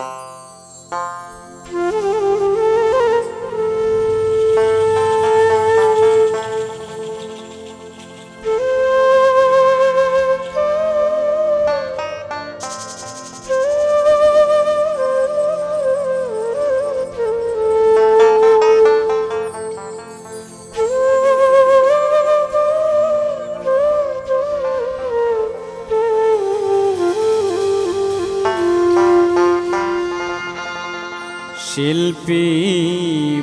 you শিল্পী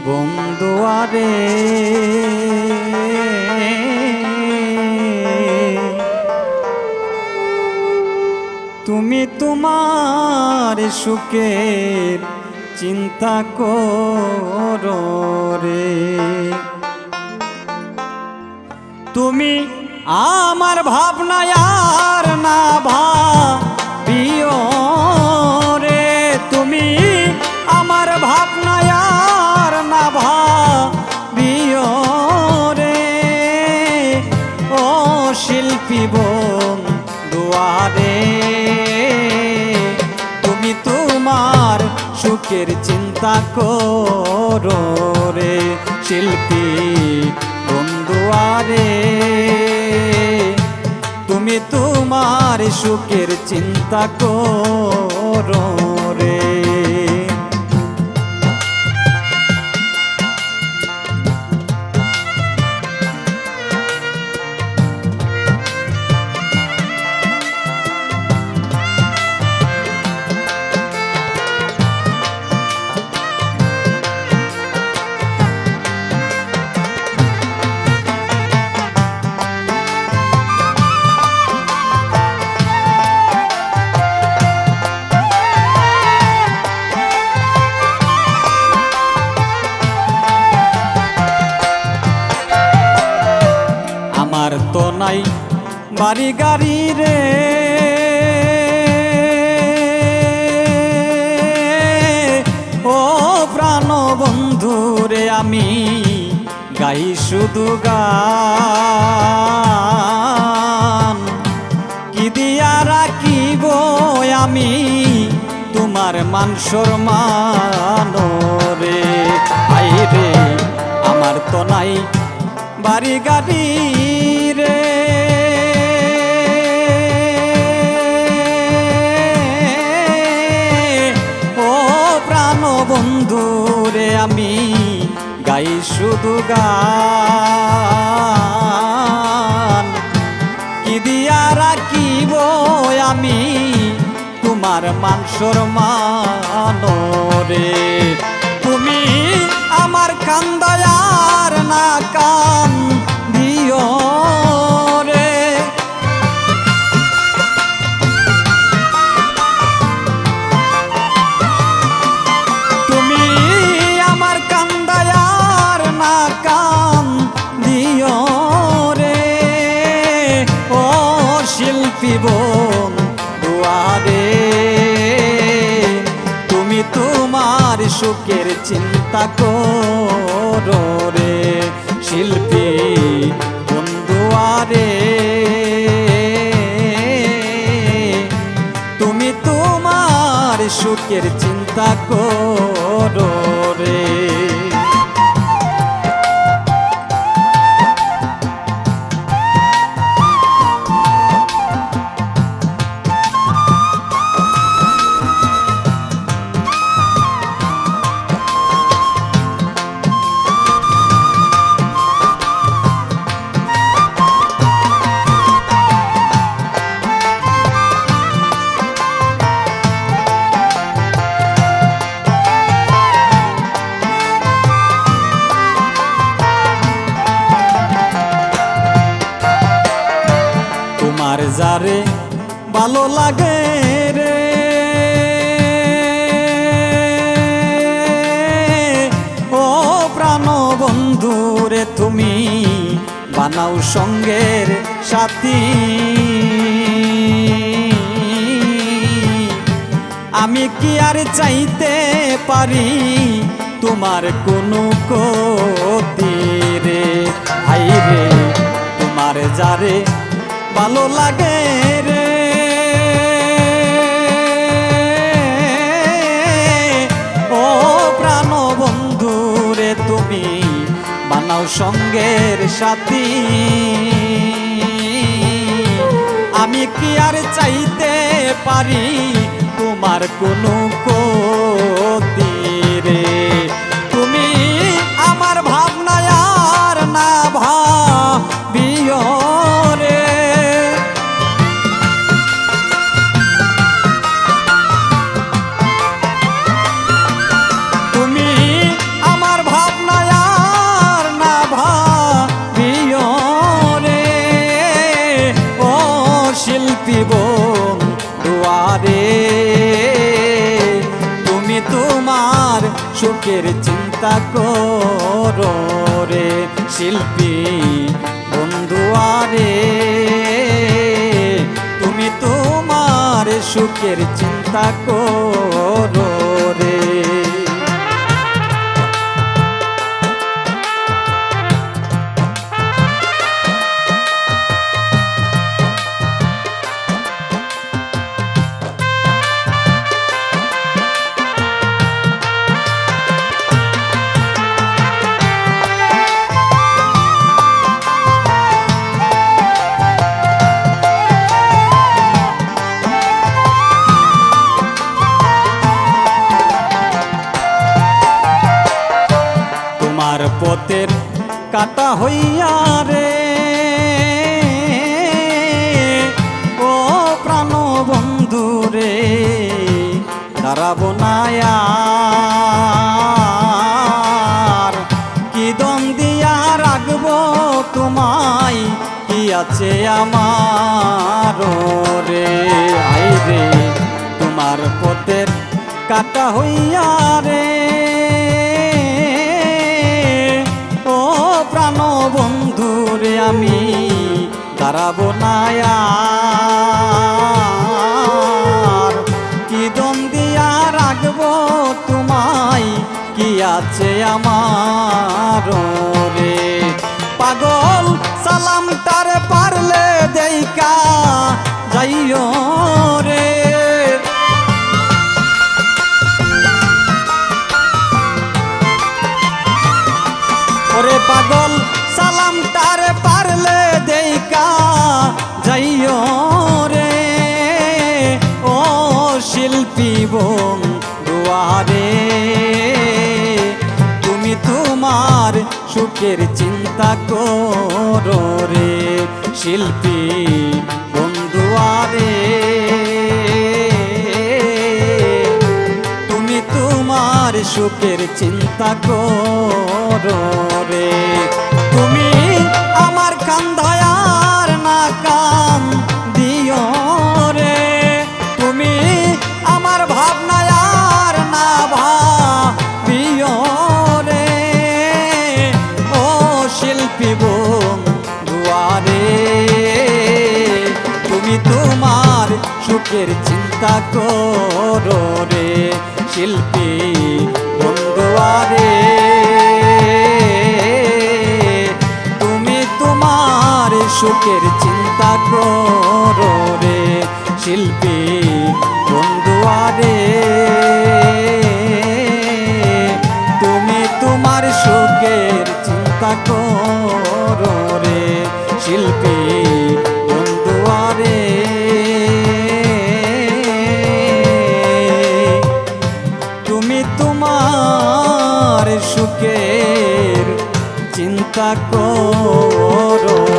বন্ধুয়ারে তুমি তোমার সুখের চিন্তা করো রে। তুমি আমার ভাবনায় আর না ভাবিও শিল্পী বোন দুয়ারে, তুমি তোমার সুখের চিন্তা করো রে শিল্পী বন্ধুয়ারে তুমি তোমার সুখের চিন্তা করো রে নাই বাড়ি গাড়ি রে। ও প্রাণ বন্ধু রে আমি গাই শুধু গান। কি দিয়া রাখিব আমি তোমার মানসর মানরে আই রে আমার তো নাই বাড়ি গাড়ি। রে। ও প্রাণ বন্ধু রে, আমি গাই শুধু গান। কি দিয়া রাখিব আমি তোমার মানসর মানরে তুমি আমার কান্দায়ার না সুখের চিন্তা করো রে শিল্পী বন্ধুয়ারে তুমি তোমার সুখের চিন্তা করো রে। তোমার যারে ভালো লাগে রে। ও প্রাণ বন্ধু রে, তুমি বানাও সঙ্গের সাথী। আমি কি আর চাইতে পারি তোমার কোনো ক্ষতি রে? হাই রে, তোমার যারে ভালো লাগে রে। ও প্রাণ বন্ধু রে, তুমি বানাও সঙ্গের সাথী। আমি কি আর চাইতে পারি তোমার কোনো কো তোমার সুখের চিন্তা করো রে শিল্পী বন্ধুয়ারে তুমি তোমার সুখের চিন্তা করো আমার রে, আই রে, তোমার পথের কাটা হইয়া রে। ও প্রাণ বন্ধু রে, আমি দাঁড়াবো না সুখের চিন্তা করো রে শিল্পী বন্ধুয়ারে তুমি তোমার সুখের চিন্তা করো রে। তুমি আমার কান্ধায়ার বোন দুয়ারে। তুমি তোমার সুখের চিন্তা করো রে, শিল্পী বন্ধুয়ারে। তুমি তোমার সুখের চিন্তা করো রে, শিল্পী বন্ধুয়ারে। করো রে শিল্পী বন্ধুয়ারে তুমি তোমার সুখের চিন্তা করো